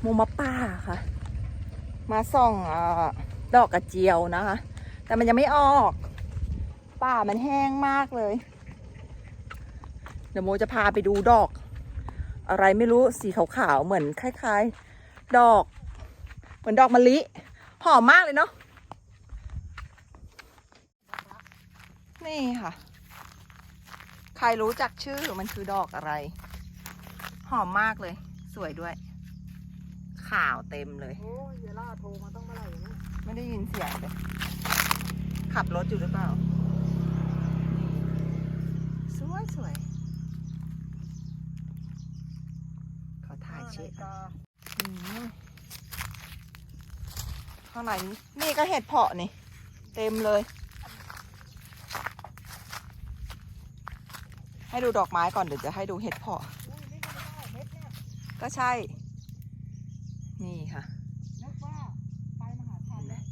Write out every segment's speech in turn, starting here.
โมมาป้าค่ะ มาส่องอดอกกระเจียวนะคะ แต่มันยังไม่ออก ป่ามันแห้งมากเลย เดี๋ยวโมจะพาไปดูดอก อะไรไม่รู้สีขาวๆเหมือนคล้ายๆ ดอก เหมือนดอกมะลิหอมมากเลยเนาะนี่ค่ะ ใครรู้จักชื่อมันคือดอกอะไร หอมมากเลย สวยด้วย ขาวเต็มเลย โอ้ยเยล่าโทรมาต้องเมื่อไหร่นะไม่ได้ยินเสียงเลยขับรถอยู่หรือเปล่า สวยสวยเขาถ่ายเช็คกาอืมข้างในนี้นี่ก็เห็ดเพาะนี่ เต็มเลย ให้ดูดอกไม้ก่อนเดี๋ยวจะให้ดูเห็ดเพาะ อุ้ยนี่ก็ไม่ได้เม็ดเนี่ยก็ใช่ นี่ค่ะ นึกว่าไปมหาชัยแล้ว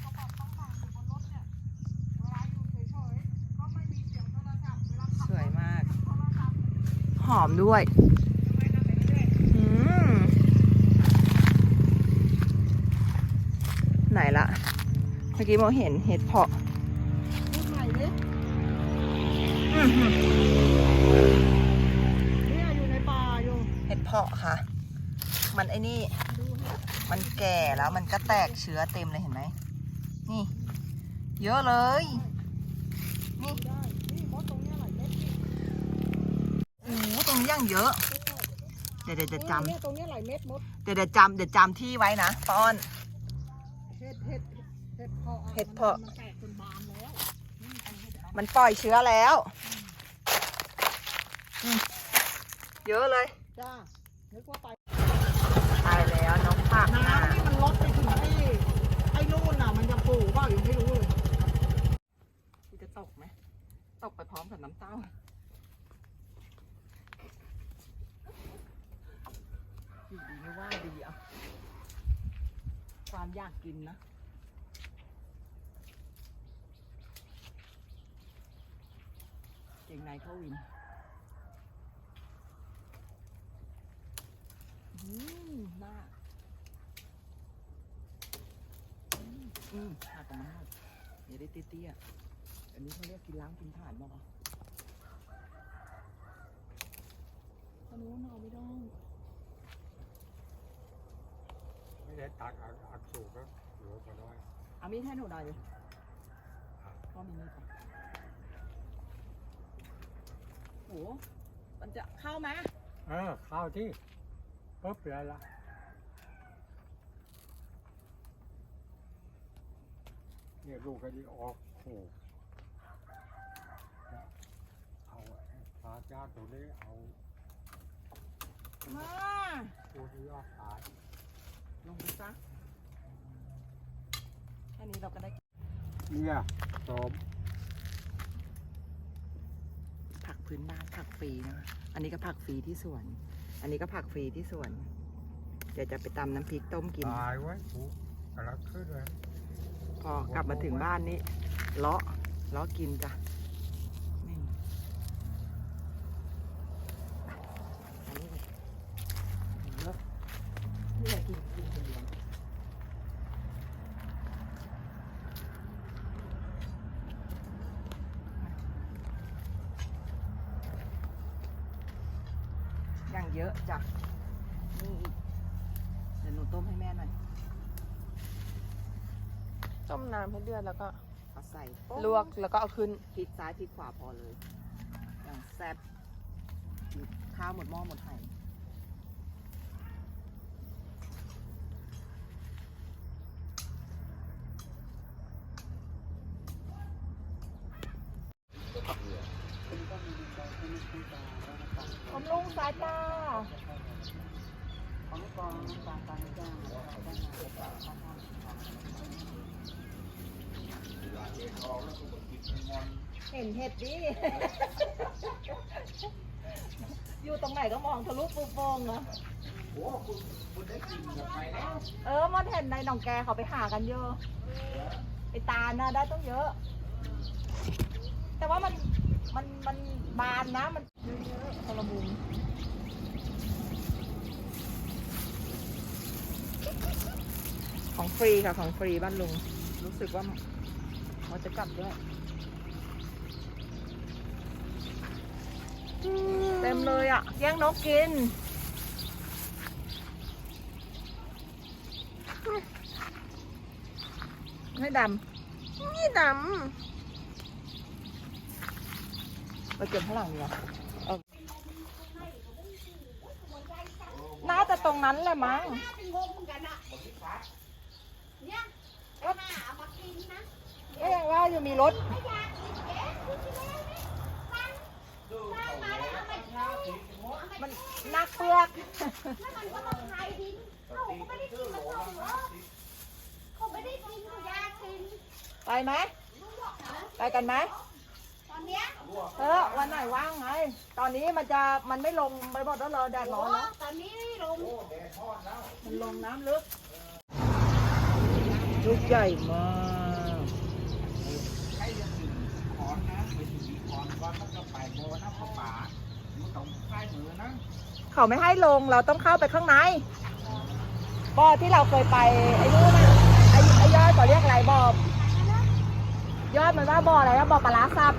เขาบอกต้องฟังอยู่บนรถเนี่ยเวลาอยู่เฉยๆก็ไม่มีเสียงโทรศัพท์เวลาขับ สวยมาก โทรศัพท์ ห อมด้วยไม่นั่งไปเรื่อยอืมไหนละเมื่อกี้โมเห็นเห็ดเพาะพูดใหม่ดิอื้อหือเนี่ยอยู่ในป่าอยู่เห็ดเพาะค่ะ มันไอ้นี่ดูให้มันแก่แล้วมันก็แตกเชื้อเต็มเลยเห็นไหม นี่ เยอะเลย นี่ได้นี่มดตรงเนี้ยหลายเม็ดนี่ โอ้โหตรงนี้ยังเยอะ เดี๋ยวเดี๋ยวจะจเนี่ยตรงเนี้ยหลายเม็ดมดำเดี๋ยวเดี๋ยวจำเดี๋ยวจำที่ไว้นะป้อน เห็ดเห็ดเห็ดเพาะอะเห็ดเพาะมันแตกจนบานแล้วนี่เอาเห็ดเอามันปล่อยเชื้อแล้วอืมเยอะเลย จ้านึกว่าไปตายแล้วน้องผักน้ำนี่มันลดไปถึงที่ไอ้นู่นน่ะ มันจะปูเปล่ายังไม่รู้เลยที่จะตกไหม ตกไปพร้อมกับน้ำเต้า อยู่ดีไม่ว่าดีอะ ความอยากกินนะเก่งในเข้าวินอืมมากอืมอืมหาตรงนั้นหน่อย่าได้เตี้ยๆอันนี้เขาเรียกกินล้างกินผ่านบ้างอะตอนนู้นเอาไม่ต้ง ไม่ได้ตักอักอักสูบก็เหลือพอน้อยเอามีดให้หนูหน่อยดิพ่อมีมีดปะโหมันจะเข้าไหมเออข้าวที่ปุ๊บเลยละเนี่ยลูกก็ยิ่งออกโอ้เอาพาจ้าตัวนี้เอามาตัวที่ยอดตาย ลงไปซะแค่นี้เราก็ได้เนี่ยตอมผักพื้นบ้านผักฟรีนะคะอันนี้ก็ผักฟรีที่สวน อันนี้ก็ผักฟรีที่สวน เดี๋ยวจะไปตำน้ำพริกต้มกิน ตายไว้กูกำลังขึ้นเลย พอกลับมาถึงบ้านนี่เลาะเลาะกินจ้ะนี่อันนี้เลยเยอะนี่แหละกินกินคนเดียวอย่างเยอะจ้ะนี่อีกเดี๋ยวหนูต้มให้แม่หน่อยต้มน้ำให้เดือดแล้วก็เอาใส่ลวกแล้วก็เอาขึ้นพลิกซ้ายพลิกขวาพอเลยอย่างแซ่บข้าวหมดหม้อหมดไห่ผมลุงสายตา ข องกองกองการจ้างเห็นเห็ดดิ อยู่ตรงไหนก็มองทะลุปูโป่งเนาะเออมดเห็นในหนองแกเขาไปหากันเยอะไปตาลนะได้ต้องเยอะ แต่ว่ามันมันมันบานนะมันเยอะๆคนละมุม ของฟรีค่ะของฟรีบ้านลุง รู้สึกว่าเขาจะกลับด้วย เต็มเลยอะแย่งนกกิน ไม่ดนี่ดำ ไปเก็บข้างหลังดีกว่าเอา น่าจะตรงนั้นแหละมั้งเป็นงงเหมือนกันอะเนี่ยหน้าเอามากินนะก็ยังว่าอยู่มีรถ ไม่อยากกินเอ๊ะคุณจะได้ไหมฟังฟังมาแล้วเอาไปกินเอาไปมันนักเปลือก แล้วมันก็มาขายดินเขาก็ไม่ได้กินมาส่งหรอกเขาไม่ได้กินเขาอยากกินไปไหมลูกบอกนะไปกันไหมตอน เออวันไหนว่างไง ตอนนี้มันจะมันไม่ลงไปหมดแล้วเรอแดดร้อนแล้วตอนนี้ลงมันลงน้ำลึกลูกใหญ่มากใครจะถึงขอนนะไปถึงขอนว่ามันก็ไปโบนะพระป่าอยู่ตรงใต้มือนะเขาไม่ให้ลงเราต้องเข้าไปข้างในบ่อที่เราเคยไปไอ้นู่นนะไอ้ไอ้ยอดเขาเรียกอะไรบ่อยอดมันว่าบ่ออะไรนะบ่อปลาร้าซับ